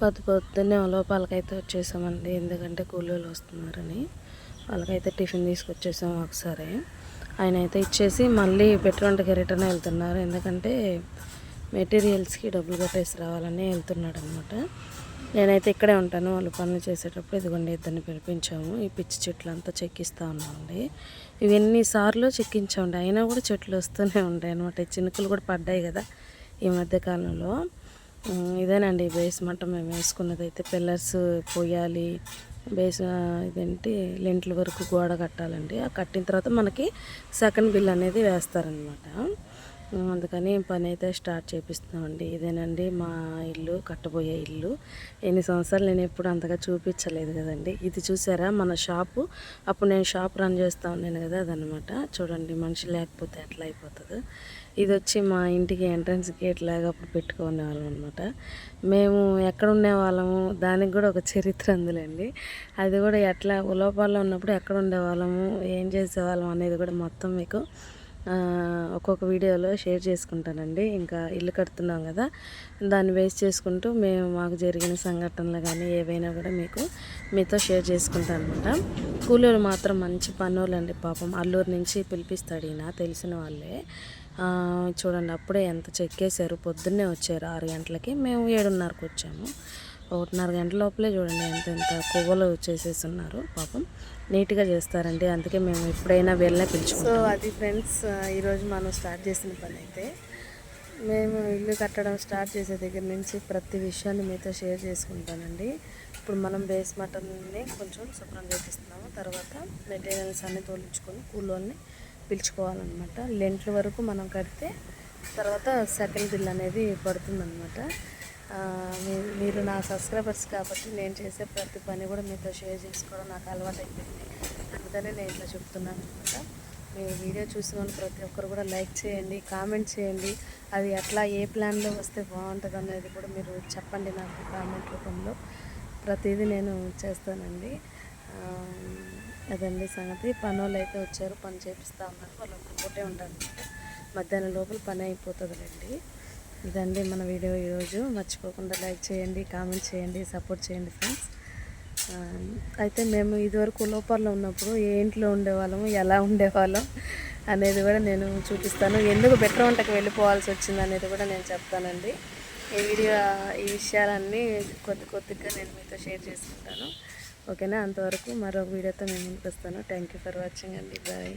పొద్దు పొద్దున్నే లోపాలకైతే వచ్చేసామండి. ఎందుకంటే కూలీలు వస్తున్నారని. వాళ్ళకైతే టిఫిన్ తీసుకొచ్చేసాం ఒకసారి. ఆయన అయితే ఇచ్చేసి మళ్ళీ పెట్రోల్కి రిటర్న్ వెళ్తున్నారు. ఎందుకంటే మెటీరియల్స్కి డబ్బులు కట్టేసి రావాలని వెళ్తున్నాడు అనమాట నేనైతే ఇక్కడే ఉంటాను. వాళ్ళు పనులు చేసేటప్పుడు ఇదిగోండి ఇద్దరిని పిలిపించాము. ఈ పిచ్చి చెట్లు అంతా చెక్కిస్తూ ఉన్నామండి. ఇవన్నీ సార్లు చెక్కించామండి. అయినా కూడా చెట్లు వస్తూనే ఉంటాయి అనమాట చినుకులు కూడా పడ్డాయి కదా ఈ మధ్య కాలంలో ఇదేనండి బేస్ మట్టం మేము వేసుకున్నది అయితే పిల్లర్స్ పోయాలి. బేస్ ఇదేంటి లెంట్ల వరకు గోడ కట్టాలండి. ఆ కట్టిన తర్వాత మనకి సెకండ్ బిల్ అనేది వేస్తారనమాట అందుకని పని అయితే స్టార్ట్ చేపిస్తామండి ఇదేనండి మా ఇల్లు కట్టబోయే ఇల్లు. ఎన్ని సంవత్సరాలు నేను ఎప్పుడు అంతగా చూపించలేదు కదండి. ఇది చూసారా? మన షాపు. అప్పుడు నేను షాప్ రన్ చేస్తూ ఉన్నాను కదా అదనమాట. చూడండి మనిషి లేకపోతే ఎట్లా అయిపోతుంది. ఇది వచ్చి మా ఇంటికి ఎంట్రన్స్ గేట్ లాగా అప్పుడు పెట్టుకునే వాళ్ళం అనమాట మేము ఎక్కడ ఉండేవాళ్ళము దానికి కూడా ఒక చరిత్ర అందులేండి అది కూడా ఎట్లా ఉలోపాల్లో ఉన్నప్పుడు ఎక్కడ ఉండేవాళ్ళము ఏం చేసేవాళ్ళం అనేది కూడా మొత్తం మీకు ఒక్కొక్క వీడియోలో షేర్ చేసుకుంటానండి. ఇంకా ఇల్లు కడుతున్నాం కదా దాన్ని వేస్ట్ చేసుకుంటూ మేము మాకు జరిగిన సంఘటనలు కానీ ఏవైనా కూడా మీకు మీతో షేర్ చేసుకుంటాను అనమాట కూలీలు మాత్రం మంచి పనులండి పాపం. అల్లూరు నుంచి పిలిపిస్తాడు ఈయన తెలిసిన వాళ్ళే. చూడండి అప్పుడే ఎంత చెక్కేశారు పొద్దున్నే వచ్చారు ఆరు గంటలకి. మేము ఏడున్నరకు వచ్చాము. ఒకటిన్నర గంటల లోపలే చూడండి ఎంత ఎంత కొవ్వలు చేసేస్తున్నారు పాపం. నీట్గా చేస్తారండి. అందుకే మేము ఎప్పుడైనా వెళ్ళే పిలుచుకుంటాం. సో అది ఫ్రెండ్స్ ఈరోజు మనం స్టార్ట్ చేసిన పని అయితే మేము ఇల్లు కట్టడం స్టార్ట్ చేసే దగ్గర నుంచి ప్రతి విషయాన్ని మీతో షేర్ చేసుకుంటానండి. ఇప్పుడు మనం బేస్ మటన్ని కొంచెం శుభ్రం చేపిస్తున్నాము. తర్వాత మెటీరియల్స్ అన్ని తోలించుకొని కూలోని పిలుచుకోవాలన్నమాట. లెంట్ల వరకు మనం కడితే తర్వాత సెకండ్ బిల్ అనేది పడుతుందన్నమాట. మీరు నా సబ్స్క్రైబర్స్ కాబట్టి నేను చేసే ప్రతి పని కూడా మీతో షేర్ చేసుకోవడం నాకు అలవాటు అయిపోయింది అందుకనే నేను ఇట్లా చెప్తున్నాను అనమాట మీరు వీడియో చూసిన ప్రతి ఒక్కరు కూడా లైక్ చేయండి కామెంట్ చేయండి. అది ఎట్లా ఏ ప్లాన్లో వస్తే బాగుంటుంది అనేది కూడా మీరు చెప్పండి నాకు కామెంట్ రూపంలో. ప్రతిదీ నేను చేస్తానండి. అదండి సంగతి. పనులు అయితే వచ్చారు పని చేపిస్తూ ఉన్నారు. వాళ్ళు ఒకటే ఉంటారు. మధ్యాహ్నం లోపల పని అయిపోతుందిలేండి. ఇదండి మన వీడియో ఈరోజు. మర్చిపోకుండా లైక్ చేయండి కామెంట్ చేయండి సపోర్ట్ చేయండి ఫ్రెండ్స్. అయితే మేము ఇదివరకు లోపల్లో ఉన్నప్పుడు ఏ ఇంట్లో ఉండేవాళ్ళము ఎలా ఉండేవాళ్ళం అనేది కూడా నేను చూపిస్తాను. ఎందుకు బెటర్ వంటకు వెళ్ళిపోవాల్సి వచ్చింది అనేది కూడా నేను చెప్తానండి. ఈ వీడియో ఈ విషయాలన్నీ కొద్ది కొద్దిగా నేను మీతో షేర్ చేసుకుంటాను. ఓకేనా? అంతవరకు మరొక వీడియోతో నేను ముందుకు వస్తాను. థ్యాంక్ యూ ఫర్ వాచింగ్ అండి. బాయ్